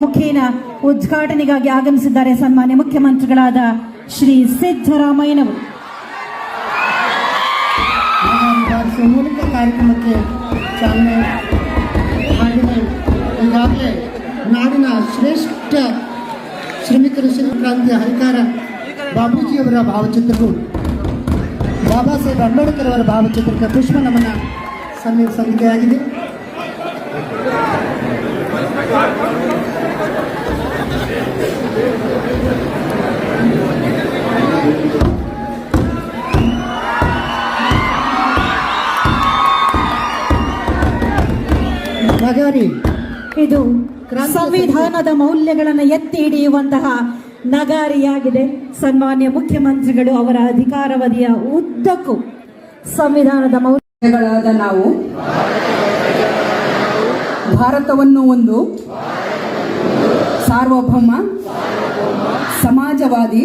ಮುಖೇನ ಉದ್ಘಾಟನೆಗಾಗಿ ಆಗಮಿಸಿದ್ದಾರೆ ಸನ್ಮಾನ್ಯ ಮುಖ್ಯಮಂತ್ರಿಗಳಾದ ಶ್ರೀ ಸಿದ್ದರಾಮಯ್ಯನವರು. ಮೂಲಕ ಕಾರ್ಯಕ್ರಮಕ್ಕೆ ಚಾಲನೆ ಹಾಗೆಯೇ ಈಗಾಗಲೇ ನಾಡಿನ ಶ್ರೇಷ್ಠ ಶ್ರಮಿಕರು ಕ್ರಾಂತಿಯ ಹರಿಕಾರ ಬಾಬೂಜಿಯವರ ಭಾವಚಿತ್ರವು ಬಾಬಾ ಸಾಹೇಬ್ ಅಂಬೇಡ್ಕರ್ ಅವರ ಭಾವಚಿತ್ರಕ್ಕೆ ಪುಷ್ಪ ನಮನ ನಗಾರಿ ಇದು ಸಂವಿಧಾನದ ಮೌಲ್ಯಗಳನ್ನು ಎತ್ತಿ ಹಿಡಿಯುವಂತಹ ನಗಾರಿಯಾಗಿದೆ. ಸನ್ಮಾನ್ಯ ಮುಖ್ಯಮಂತ್ರಿಗಳು ಅವರ ಅಧಿಕಾರಾವಧಿಯ ಉದ್ದಕ್ಕೂ ಸಂವಿಧಾನದ ಮೌಲ್ಯಗಳಾದ ನಾವು ಭಾರತವನ್ನು ಒಂದು ಸಾರ್ವಭೌಮ ಸಮಾಜವಾದಿ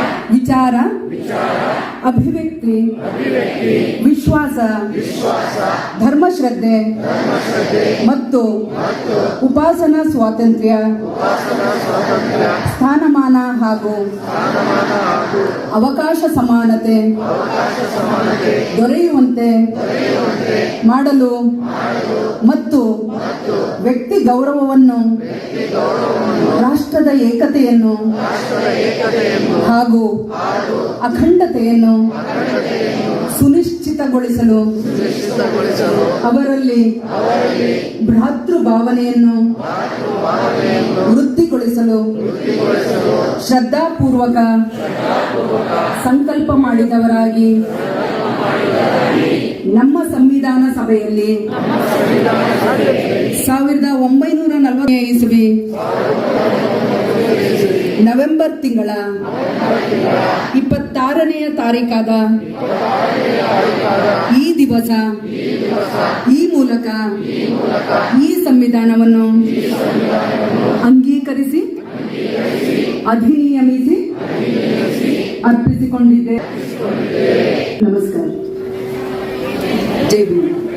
ವಿಚಾರ ಅಭಿವ್ಯಕ್ತಿ ವಿಶ್ವಾಸ ಧರ್ಮಶ್ರದ್ಧೆ ಮತ್ತು ಉಪಾಸನಾ ಸ್ವಾತಂತ್ರ್ಯ ಸ್ಥಾನಮಾನ ಹಾಗೂ ಅವಕಾಶ ಸಮಾನತೆ ದೊರೆಯುವಂತೆ ಮಾಡಲು ಮತ್ತು ವ್ಯಕ್ತಿ ಗೌರವವನ್ನು ರಾಷ್ಟ್ರದ ಏಕತೆಯನ್ನು ಹಾಗೂ ಅಖಂಡತೆಯನ್ನು ಸುನಿಶ್ಚಿತಗೊಳಿಸಲು ಅವರಲ್ಲಿ ಭ್ರಾತೃ ಭಾವನೆಯನ್ನು ವೃದ್ಧಿಗೊಳಿಸಲು ಶ್ರದ್ಧಾಪೂರ್ವಕ ಸಂಕಲ್ಪ ಮಾಡಿದವರಾಗಿ ನಮ್ಮ ಸಂವಿಧಾನ ಸಭೆಯಲ್ಲಿ ಸಾವಿರದ ಒಂಬೈನೂರ ನಲವತ್ತನೇ ಇಸವಿ ನವೆಂಬರ್ ತಿಂಗಳ ಇಪ್ಪತ್ತಾರನೆಯ ತಾರೀಕಾದ ಈ ದಿವಸ ಈ ಮೂಲಕ ಈ ಸಂವಿಧಾನವನ್ನು ಅಂಗೀಕರಿಸಿ, ಅಧಿನಿಯಮಿಸಿ, ಅರ್ಪಿಸಿಕೊಂಡಿದ್ದೆ. नमस्कार। जय गुरु